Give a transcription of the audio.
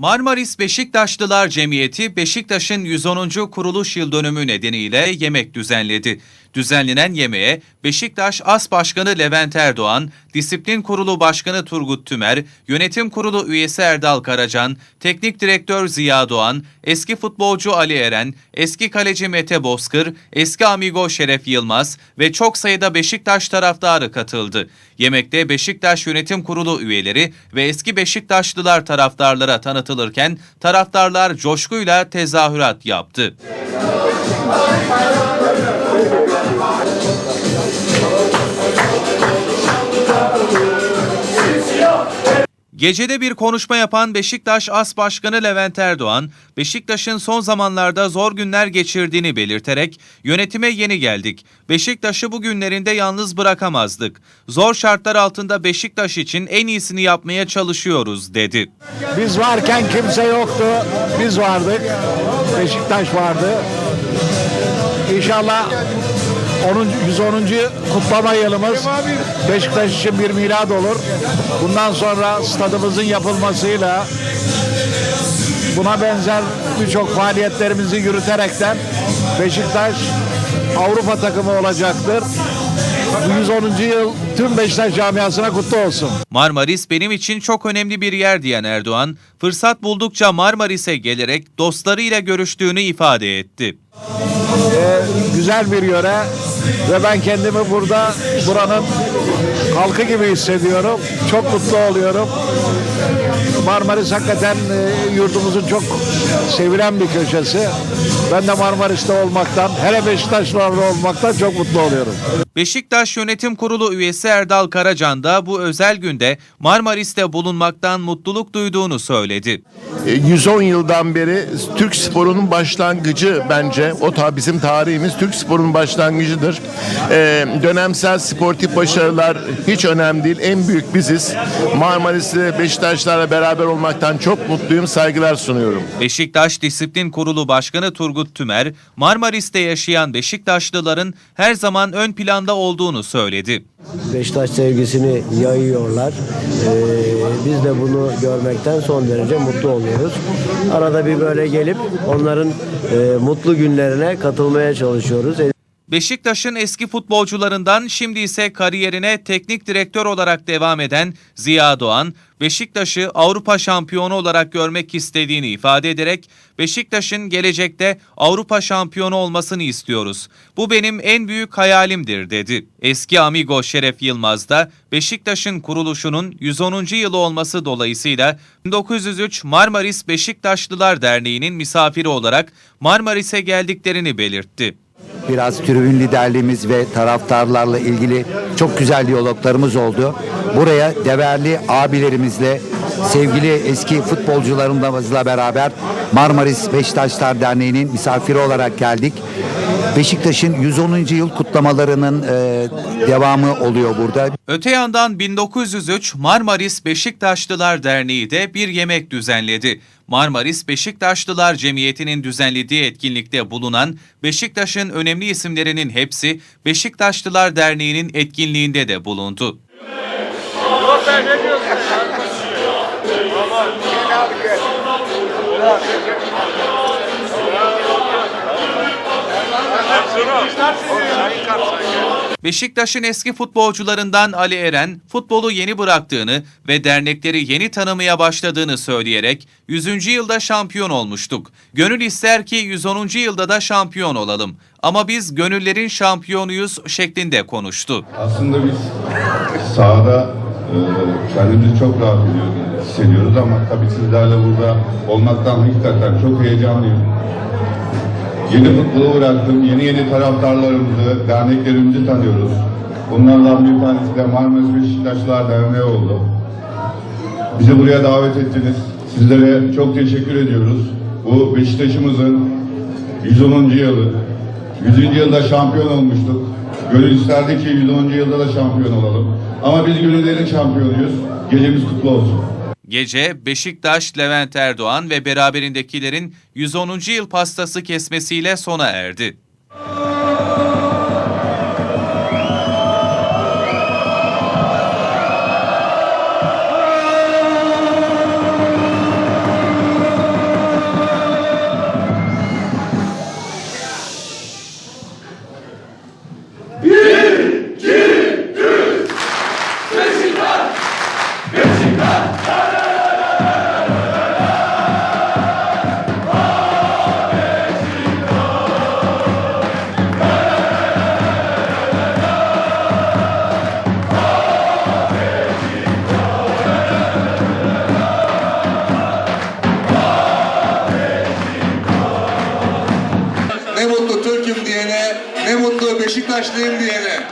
Marmaris Beşiktaşlılar Cemiyeti Beşiktaş'ın 110. kuruluş yıl dönümü nedeniyle yemek düzenledi. Düzenlenen yemeğe Beşiktaş As Başkanı Levent Erdoğan, Disiplin Kurulu Başkanı Turgut Tümer, Yönetim Kurulu üyesi Erdal Karacan, Teknik Direktör Ziya Doğan, eski futbolcu Ali Eren, eski kaleci Mete Bozkır, eski amigo Şeref Yılmaz ve çok sayıda Beşiktaş taraftarı katıldı. Yemekte Beşiktaş Yönetim Kurulu üyeleri ve eski Beşiktaşlılar taraftarlara tanıtılırken taraftarlar coşkuyla tezahürat yaptı. Gecede bir konuşma yapan Beşiktaş As Başkanı Levent Erdoğan, Beşiktaş'ın son zamanlarda zor günler geçirdiğini belirterek yönetime yeni geldik. Beşiktaş'ı bu günlerinde yalnız bırakamazdık. Zor şartlar altında Beşiktaş için en iyisini yapmaya çalışıyoruz dedi. Biz varken kimse yoktu. Biz vardık. Beşiktaş vardı. İnşallah 10. 110. kutlama yılımız Beşiktaş için bir milad olur. Bundan sonra stadımızın yapılmasıyla buna benzer birçok faaliyetlerimizi yürüterekten Beşiktaş Avrupa takımı olacaktır. Bu 110. yıl tüm Beşiktaş camiasına kutlu olsun. Marmaris benim için çok önemli bir yer diyen Erdoğan, fırsat buldukça Marmaris'e gelerek dostlarıyla görüştüğünü ifade etti. Ee, güzel bir yöre ve ben kendimi burada buranın halkı gibi hissediyorum. Çok mutlu oluyorum. Marmaris hakikaten e, yurdumuzun çok sevilen bir köşesi. Ben de Marmaris'te olmaktan, hele Beşiktaşlar'da olmaktan çok mutlu oluyorum. Beşiktaş Yönetim Kurulu üyesi Erdal Karacan da bu özel günde Marmaris'te bulunmaktan mutluluk duyduğunu söyledi. E, 110 yıldan beri Türk sporunun başlangıcı bence. O ta bizim tarihimiz Türk sporunun başlangıcıdır. E, dönemsel sportif başarılar hiç önemli değil. En büyük biziz. Marmaris'te Beşiktaşlarla beraber olmaktan çok mutluyum. Saygılar sunuyorum. Beşiktaş Disiplin Kurulu Başkanı Turgut Tümer, Marmaris'te yaşayan Beşiktaşlıların her zaman ön planda olduğunu söyledi. Beşiktaş sevgisini yayıyorlar. Ee, biz de bunu görmekten son derece mutlu oluyoruz. Arada bir böyle gelip onların e, mutlu günlerine katılmaya çalışıyoruz. Beşiktaş'ın eski futbolcularından şimdi ise kariyerine teknik direktör olarak devam eden Ziya Doğan, Beşiktaş'ı Avrupa şampiyonu olarak görmek istediğini ifade ederek Beşiktaş'ın gelecekte Avrupa şampiyonu olmasını istiyoruz. Bu benim en büyük hayalimdir dedi. Eski amigo Şeref Yılmaz da Beşiktaş'ın kuruluşunun 110. yılı olması dolayısıyla 1903 Marmaris Beşiktaşlılar Derneği'nin misafiri olarak Marmaris'e geldiklerini belirtti. Biraz tribün liderliğimiz ve taraftarlarla ilgili çok güzel diyaloglarımız oldu. Buraya değerli abilerimizle, sevgili eski futbolcularımızla beraber Marmaris Beşiktaşlar Derneği'nin misafiri olarak geldik. Beşiktaş'ın 110. yıl kutlamalarının e, devamı oluyor burada. Öte yandan 1903 Marmaris Beşiktaşlılar Derneği de bir yemek düzenledi. Marmaris Beşiktaşlılar Cemiyeti'nin düzenlediği etkinlikte bulunan Beşiktaş'ın önemli isimlerinin hepsi Beşiktaşlılar Derneği'nin etkinliğinde de bulundu. Beşiktaş'ın eski futbolcularından Ali Eren futbolu yeni bıraktığını ve dernekleri yeni tanımaya başladığını söyleyerek 100. yılda şampiyon olmuştuk. Gönül ister ki 110. yılda da şampiyon olalım. Ama biz gönüllerin şampiyonuyuz şeklinde konuştu. Aslında biz sahada kendimizi çok rahat ediyoruz, hissediyoruz ama tabii sizlerle burada olmaktan hakikaten çok heyecanlıyım. Yeni futbolu bıraktım, yeni yeni taraftarlarımızı, derneklerimizi tanıyoruz. Bunlardan bir tanesi de Marmaris Beşiktaşlar Derneği oldu. Bizi buraya davet ettiniz. Sizlere çok teşekkür ediyoruz. Bu Beşiktaş'ımızın 110. yılı. 100. yılda şampiyon olmuştuk. Gönül isterdi ki 110. yılda da şampiyon olalım. Ama biz gönüllerin şampiyonuyuz. Gecemiz kutlu olsun. Gece Beşiktaş, Levent Erdoğan ve beraberindekilerin 110. yıl pastası kesmesiyle sona erdi. Beşiktaşlıyım diyene.